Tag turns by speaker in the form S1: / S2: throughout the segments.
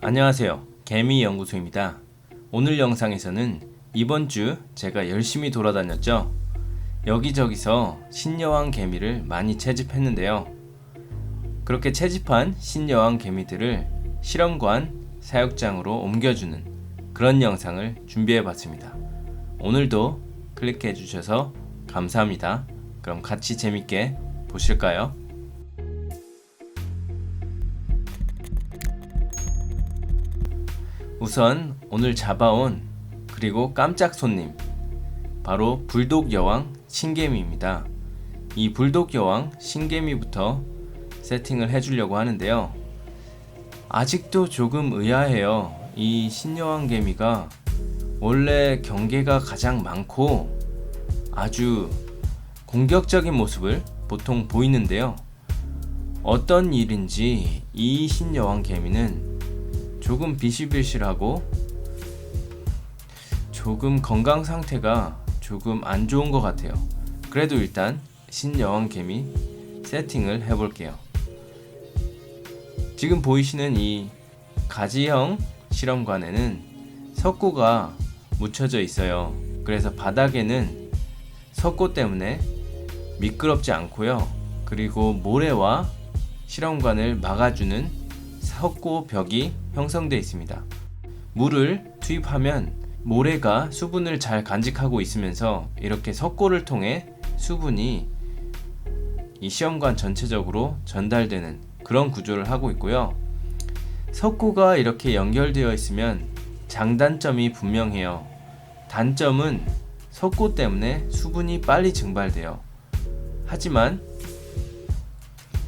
S1: 안녕하세요. 개미 연구소입니다. 오늘 영상에서는 이번 주 제가 열심히 돌아다녔죠. 여기저기서 신여왕 개미를 많이 채집했는데요. 그렇게 채집한 신여왕 개미들을 실험관 사육장으로 옮겨주는 그런 영상을 준비해 봤습니다. 오늘도 클릭해 주셔서 감사합니다. 그럼 같이 재밌게 보실까요? 우선 오늘 잡아온 그리고 깜짝 손님 바로 불독 여왕 신개미입니다. 이 불독 여왕 신개미부터 세팅을 해주려고 하는데요. 아직도 조금 의아해요. 이 신여왕 개미가 원래 경계가 가장 많고 아주 공격적인 모습을 보통 보이는데요. 어떤 일인지 이 신여왕 개미는 조금 비실비실하고 조금 건강 상태가 조금 안 좋은 것 같아요. 그래도 일단 신여왕 개미 세팅을 해볼게요. 지금 보이시는 이 가지형 실험관에는 석고가 묻혀져 있어요. 그래서 바닥에는 석고 때문에 미끄럽지 않고요. 그리고 모래와 실험관을 막아주는 석고 벽이 형성되어 있습니다. 물을 투입하면 모래가 수분을 잘 간직하고 있으면서 이렇게 석고를 통해 수분이 이 시험관 전체적으로 전달되는 그런 구조를 하고 있고요. 석고가 이렇게 연결되어 있으면 장단점이 분명해요. 단점은 석고 때문에 수분이 빨리 증발돼요. 하지만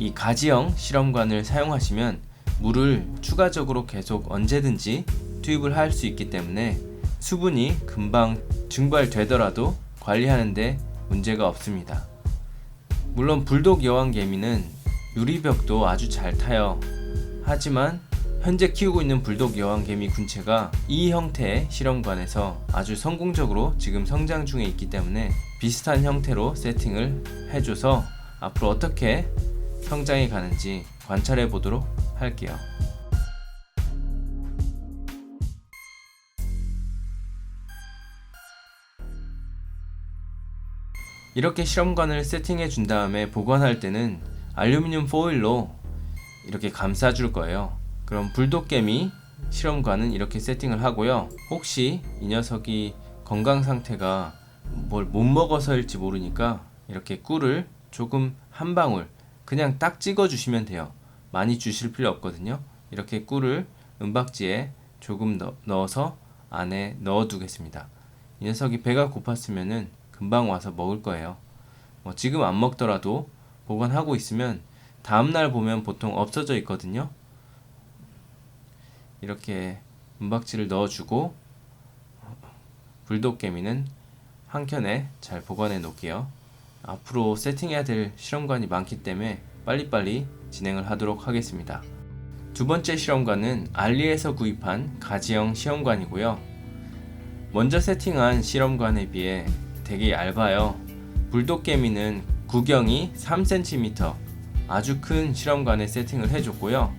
S1: 이 가지형 실험관을 사용하시면 물을 추가적으로 계속 언제든지 투입을 할 수 있기 때문에 수분이 금방 증발되더라도 관리하는데 문제가 없습니다. 물론 불독 여왕개미는 유리벽도 아주 잘 타요. 하지만 현재 키우고 있는 불독 여왕개미 군체가 이 형태의 실험관에서 아주 성공적으로 지금 성장 중에 있기 때문에 비슷한 형태로 세팅을 해줘서 앞으로 어떻게 성장해 가는지 관찰해 보도록 할게요. 이렇게 실험관을 세팅해 준 다음에 보관할 때는 알루미늄 포일로 이렇게 감싸 줄 거예요. 그럼 불독개미 실험관은 이렇게 세팅을 하고요. 혹시 이 녀석이 건강 상태가 뭘 못 먹어서일지 모르니까 이렇게 꿀을 조금 한 방울 그냥 딱 찍어 주시면 돼요. 많이 주실 필요 없거든요. 이렇게 꿀을 은박지에 조금 넣, 넣어서 안에 넣어 두겠습니다. 이 녀석이 배가 고팠으면은 금방 와서 먹을 거예요. 뭐 지금 안 먹더라도 보관하고 있으면 다음날 보면 보통 없어져 있거든요. 이렇게 은박지를 넣어주고 불독개미는 한 켠에 잘 보관해 놓을게요. 앞으로 세팅해야 될 실험관이 많기 때문에 빨리빨리 진행을 하도록 하겠습니다. 두 번째 실험관은 알리에서 구입한 가지형 시험관이고요. 먼저 세팅한 실험관에 비해 되게 얇아요. 불독개미는 구경이 3cm 아주 큰 실험관에 세팅을 해줬고요.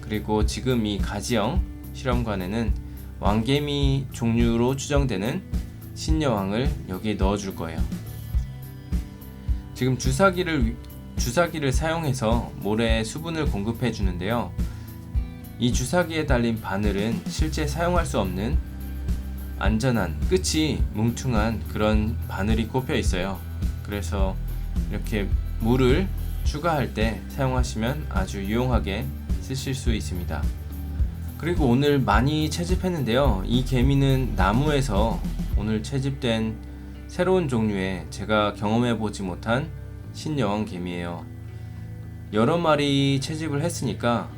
S1: 그리고 지금 이 가지형 실험관에는 왕개미 종류로 추정되는 신여왕을 여기에 넣어줄 거예요. 지금 주사기를 주사기를 사용해서 모래에 수분을 공급해 주는데요. 이 주사기에 달린 바늘은 실제 사용할 수 없는 안전한 끝이 뭉퉁한 그런 바늘이 꼽혀 있어요. 그래서 이렇게 물을 추가할 때 사용하시면 아주 유용하게 쓰실 수 있습니다. 그리고 오늘 많이 채집했는데요. 이 개미는 나무에서 오늘 채집된 새로운 종류의 제가 경험해 보지 못한 신여왕 개미예요. 여러 마리 채집을 했으니까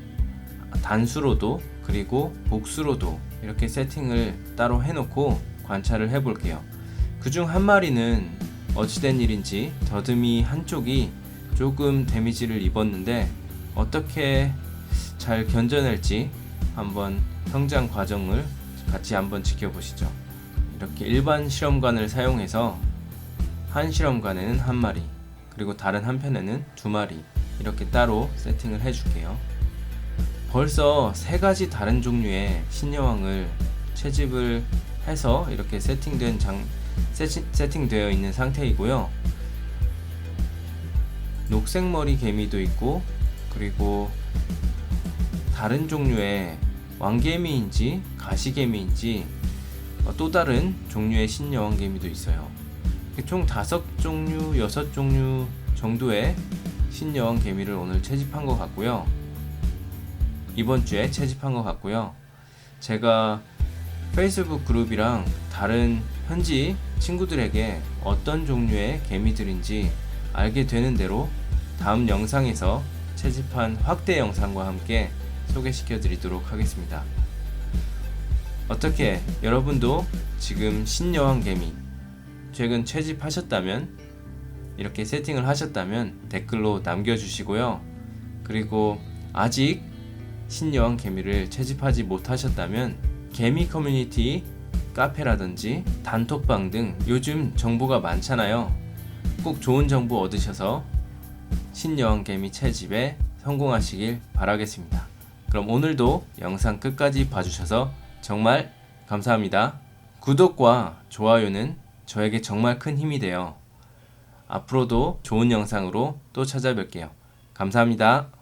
S1: 단수로도 그리고 복수로도 이렇게 세팅을 따로 해놓고 관찰을 해볼게요. 그중 한 마리는 어찌된 일인지 더듬이 한쪽이 조금 데미지를 입었는데 어떻게 잘 견뎌낼지 한번 성장 과정을 같이 한번 지켜보시죠. 이렇게 일반 실험관을 사용해서 한 실험관에는 한 마리, 그리고 다른 한편에는 두 마리 이렇게 따로 세팅을 해줄게요. 벌써 세 가지 다른 종류의 신여왕을 채집을 해서 이렇게 세팅된 장 세팅, 세팅되어 있는 상태이고요. 녹색머리 개미도 있고 그리고 다른 종류의 왕개미인지 가시개미인지 어, 또 다른 종류의 신여왕 개미도 있어요. 총 다섯 종류, 여섯 종류 정도의 신여왕 개미를 오늘 채집한 것 같고요. 이번 주에 채집한 것 같고요. 제가 페이스북 그룹이랑 다른 현지 친구들에게 어떤 종류의 개미들인지 알게 되는 대로 다음 영상에서 채집한 확대 영상과 함께 소개시켜 드리도록 하겠습니다. 어떻게 여러분도 지금 신여왕 개미 최근 채집하셨다면 이렇게 세팅을 하셨다면 댓글로 남겨주시고요. 그리고 아직 신여왕 개미를 채집하지 못하셨다면 개미 커뮤니티 카페라든지 단톡방 등 요즘 정보가 많잖아요. 꼭 좋은 정보 얻으셔서 신여왕 개미 채집에 성공하시길 바라겠습니다. 그럼 오늘도 영상 끝까지 봐주셔서 정말 감사합니다. 구독과 좋아요는 저에게 정말 큰 힘이 돼요. 앞으로도 좋은 영상으로 또 찾아뵐게요. 감사합니다.